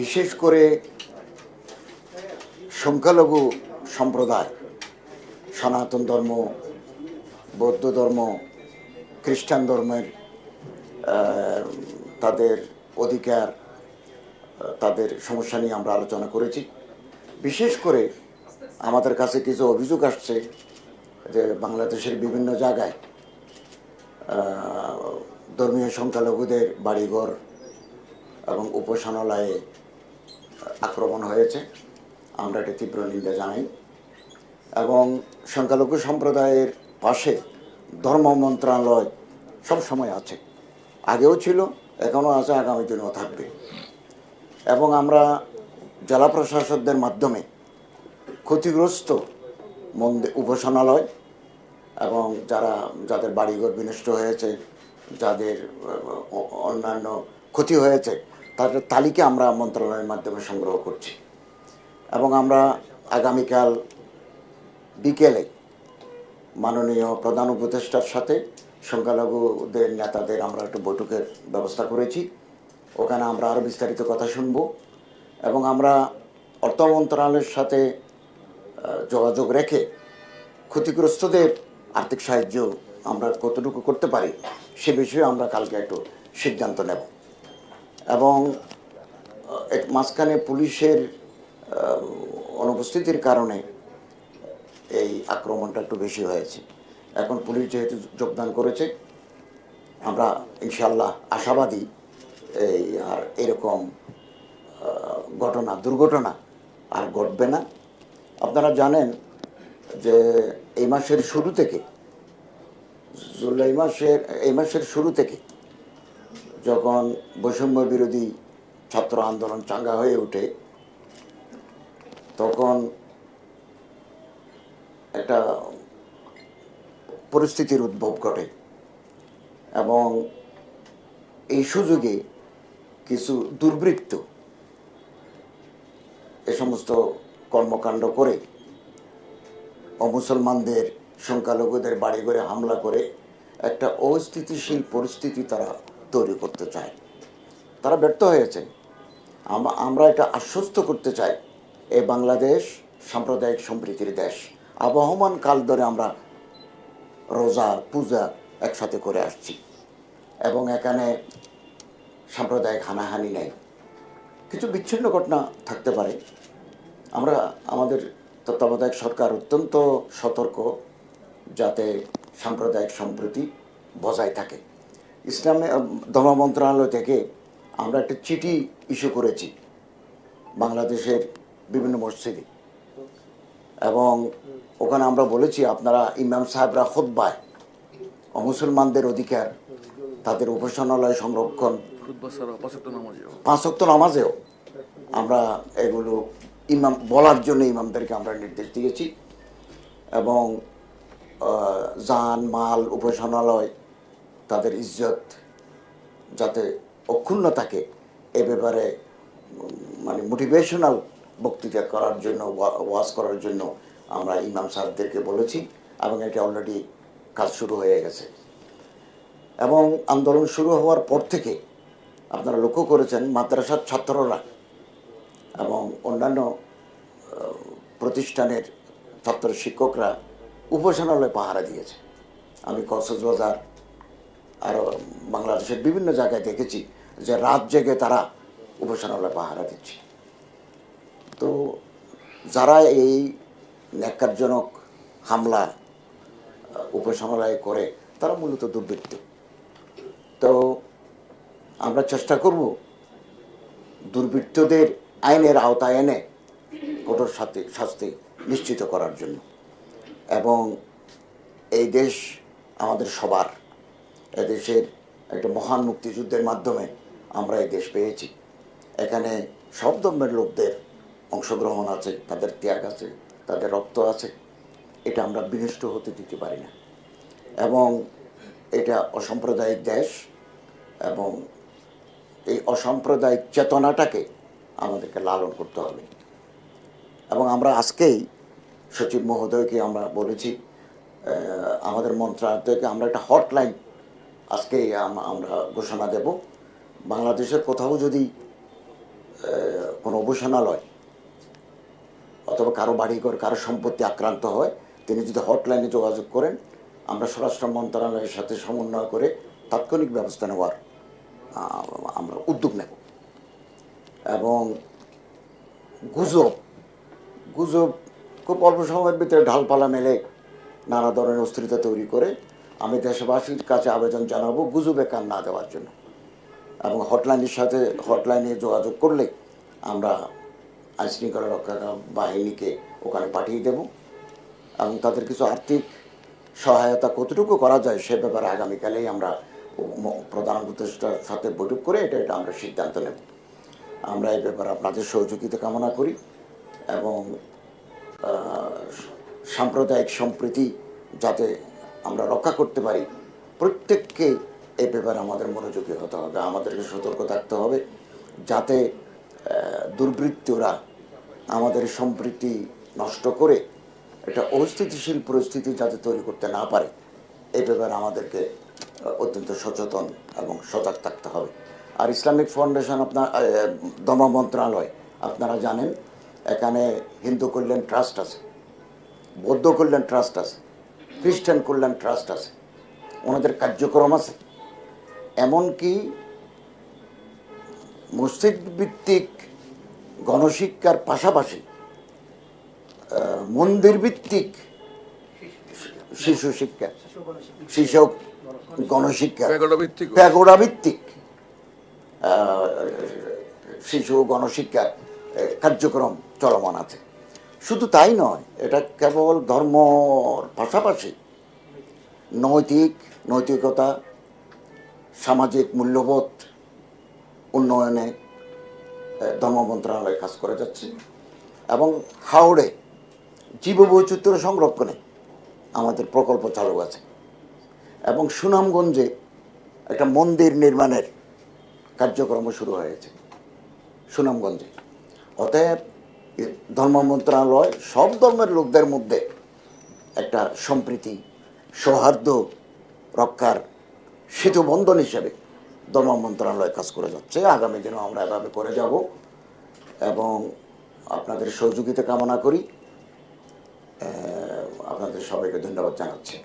বিশেষ করে সংখ্যালঘু সম্প্রদায়, সনাতন ধর্ম, বৌদ্ধ ধর্ম, খ্রিস্টান ধর্মের তাদের অধিকার তাদের সমস্যা নিয়ে আমরা আলোচনা করেছি। বিশেষ করে আমাদের কাছে কিছু অভিযোগ আসছে যে বাংলাদেশের বিভিন্ন জায়গায় ধর্মীয় সংখ্যালঘুদের বাড়িঘর এবং উপাসনালয়ে আক্রমণ হয়েছে। আমরা এটি তীব্র নিন্দা জানাই। এবং সংখ্যালঘু সম্প্রদায়ের পাশে ধর্ম মন্ত্রণালয় সব সময় আছে। আগেও ছিল, এখনও আছে, আগামী দিনেও থাকবে। এবং আমরা জেলা প্রশাসকদের মাধ্যমে ক্ষতিগ্রস্ত মন্দির উপাসনালয় এবং যারা, যাদের বাড়িঘর বিনষ্ট হয়েছে, যাদের অন্যান্য ক্ষতি হয়েছে তাদের তালিকা আমরা মন্ত্রণালয়ের মাধ্যমে সংগ্রহ করছি। এবং আমরা আগামীকাল বিকেলে মাননীয় প্রধান উপদেষ্টার সাথে সংখ্যালঘুদের নেতাদের আমরা একটু বৈঠকের ব্যবস্থা করেছি। ওখানে আমরা আরও বিস্তারিত কথা শুনব। এবং আমরা অর্থ মন্ত্রণালয়ের সাথে যোগাযোগ রেখে ক্ষতিগ্রস্তদের আর্থিক সাহায্য আমরা কতটুকু করতে পারি, সে বিষয়ে আমরা কালকে একটু সিদ্ধান্ত নেব। এবং এর মাঝখানে পুলিশের অনুপস্থিতির কারণে এই আক্রমণটা একটু বেশি হয়েছে। এখন পুলিশ যেহেতু যোগদান করেছে, আমরা ইনশাল্লাহ আশাবাদী এই আর এরকম ঘটনা, দুর্ঘটনা আর ঘটবে না। আপনারা জানেন যে এই মাসের শুরু থেকে, জুলাই মাসের, এই মাসের শুরু থেকে যখন বৈষম্য বিরোধী ছাত্র আন্দোলন চাঙ্গা হয়ে ওঠে, তখন একটা পরিস্থিতির উদ্ভব ঘটে। এবং এই সুযোগে কিছু দুর্বৃত্ত এ সমস্ত কর্মকাণ্ড করে অমুসলমানদের সংখ্যালঘুদের বাড়ি ঘরে হামলা করে একটা অস্থিতিশীল পরিস্থিতি তারা তৈরি করতে চায়। তারা ব্যর্থ হয়েছে। আমরা এটা আশ্বস্ত করতে চাই। এ বাংলাদেশ সাম্প্রদায়িক সম্প্রীতির দেশ। আবহমান কাল ধরে আমরা রোজা, পূজা একসাথে করে আসছি। এবং এখানে সাম্প্রদায়িক হানাহানি নেই। কিছু বিচ্ছিন্ন ঘটনা থাকতে পারে। আমরা, আমাদের তত্ত্বাবধায়ক সরকার অত্যন্ত সতর্ক যাতে সাম্প্রদায়িক সম্প্রীতি বজায় থাকে। ইসলামে ধর্ম মন্ত্রণালয় থেকে আমরা একটা চিঠি ইস্যু করেছি বাংলাদেশের বিভিন্ন মসজিদে। এবং ওখানে আমরা বলেছি আপনারা ইমাম সাহেবরা খোদ্বায় অমুসলমানদের অধিকার তাদের উপাসনালয় সংরক্ষণ। পাঁচক্ত নামাজেও। পাঁচ নামাজেও আমরা এগুলো ইমাম বলার জন্য ইমামদেরকে আমরা নির্দেশ দিয়েছি। এবং যান মাল উপাসনালয় তাদের ইজ্জত যাতে অক্ষুণ্ণ থাকে এ ব্যাপারে মানে মোটিভেশনাল বক্তৃতা করার জন্য, ওয়া- ওয়াজ করার জন্য আমরা ইমাম সাহেবদেরকে বলেছি এবং এটা অলরেডি কাজ শুরু হয়ে গেছে। এবং আন্দোলন শুরু হওয়ার পর থেকে আপনারা লক্ষ্য করেছেন মাদ্রাসার ছাত্ররা এবং অন্যান্য প্রতিষ্ঠানের ছাত্র শিক্ষকরা উপাসনালয় পাহারা দিয়েছে। আমি কক্সবাজার আরও বাংলাদেশের বিভিন্ন জায়গায় দেখেছি যে রাত জেগে তারা উপাসনালয় পাহারা দিচ্ছে। তো যারা এই ন্যাক্কারজনক হামলা উপাসনালয়ে করে, তারা মূলত দুর্বৃত্ত। তো আমরা চেষ্টা করব দুর্বৃত্তদের আইনের আওতায় এনে কঠোর সাথে শাস্তি নিশ্চিত করার জন্য। এবং এই দেশ আমাদের সবার এদেশের একটা মহান মুক্তিযুদ্ধের মাধ্যমে আমরা এই দেশ পেয়েছি। এখানে সব ধর্মের লোকদের অংশগ্রহণ আছে, তাদের ত্যাগ আছে, তাদের রক্ত আছে। এটা আমরা বিনষ্ট হতে দিতে পারি না। এবং এটা অসাম্প্রদায়িক দেশ এবং এই অসাম্প্রদায়িক চেতনাটাকে আমাদেরকে লালন করতে হবে। এবং আমরা আজকেই সচিব মহোদয়কে আমরা বলেছি আমাদের মন্ত্রণালয় থেকে আমরা একটা হটলাইন আজকেই আম- আমরা ঘোষণা দেব। বাংলাদেশের কোথাও যদি কোনো উপাসনালয় অথবা কারও বাড়িঘর, কারও সম্পত্তি আক্রান্ত হয়, তিনি যদি হটলাইনে যোগাযোগ করেন, আমরা স্বরাষ্ট্র মন্ত্রণালয়ের সাথে সমন্বয় করে তাৎক্ষণিক ব্যবস্থা নেওয়ার আমরা উদ্যোগ নেব। এবং গুজব গুজব খুব অল্প সময়ের ভিতরে ঢালপালা মেলে নানা ধরনের অস্থিরতা তৈরি করে আমি দেশবাসীর কাছে আবেদন জানাব গুজবে কান না দেওয়ার জন্য। এবং হটলাইনের সাথে হটলাইনে যোগাযোগ করলে আমরা আইনশৃঙ্খলা রক্ষা বাহিনীকে ওখানে পাঠিয়ে দেব এবং তাদের কিছু আর্থিক সহায়তা কতটুকু করা যায় সে ব্যাপারে আগামীকালেই আমরা প্রধান সাথে বৈঠক করে এটা এটা আমরা সিদ্ধান্ত নেব। আমরা এই ব্যাপারে আপনাদের সহযোগিতা কামনা করি এবং সাম্প্রদায়িক সম্প্রীতি যাতে আমরা রক্ষা করতে পারি। প্রত্যেককে এই ব্যাপারে আমাদের মনোযোগী হতে হবে, আমাদেরকে সতর্ক থাকতে হবে যাতে দুর্বৃত্তরা আমাদের সম্প্রীতি নষ্ট করে একটা অস্থিতিশীল পরিস্থিতি যাতে তৈরি করতে না পারে। এই ব্যাপারে আমাদেরকে অত্যন্ত সচেতন এবং সজাগ থাকতে হবে। আর ইসলামিক ফাউন্ডেশন আপনার ধর্ম মন্ত্রণালয়, আপনারা জানেন, এখানে হিন্দু কল্যাণ ট্রাস্ট আছে, বৌদ্ধ কল্যাণ ট্রাস্ট আছে। খ্রিস্টান কল্যাণ ট্রাস্ট আছে। ওনাদের কার্যক্রম আছে। এমনকি মসজিদ ভিত্তিক গণশিক্ষার পাশাপাশি মন্দির ভিত্তিক শিশু শিক্ষা শিশু গণশিক্ষা প্যাগোডা ভিত্তিক শিশু গণশিক্ষার কার্যক্রম চলমান আছে। শুধু তাই নয়, এটা কেবল ধর্মর পাশাপাশি নৈতিক, নৈতিকতা, সামাজিক মূল্যবোধ, উন্নয়নে ধর্ম মন্ত্রণালয় কাজ করে যাচ্ছে এবং হাওড়ে জীববৈচিত্র্য সংরক্ষণে আমাদের প্রকল্প চালু আছে এবং সুনামগঞ্জে একটা মন্দির নির্মাণের কার্যক্রম শুরু হয়েছে সুনামগঞ্জে। অতএব ধর্ম মন্ত্রণালয়, সব ধর্মের লোকদের মধ্যে একটা সম্প্রীতি, সৌহার্দ্য রক্ষার সেতু বন্ধন হিসেবে ধর্ম মন্ত্রণালয় কাজ করে যাচ্ছে। আগামী দিনেও আমরা এভাবে করে যাব এবং আপনাদের সহযোগিতা কামনা করি। আপনাদের সবাইকে ধন্যবাদ জানাচ্ছি।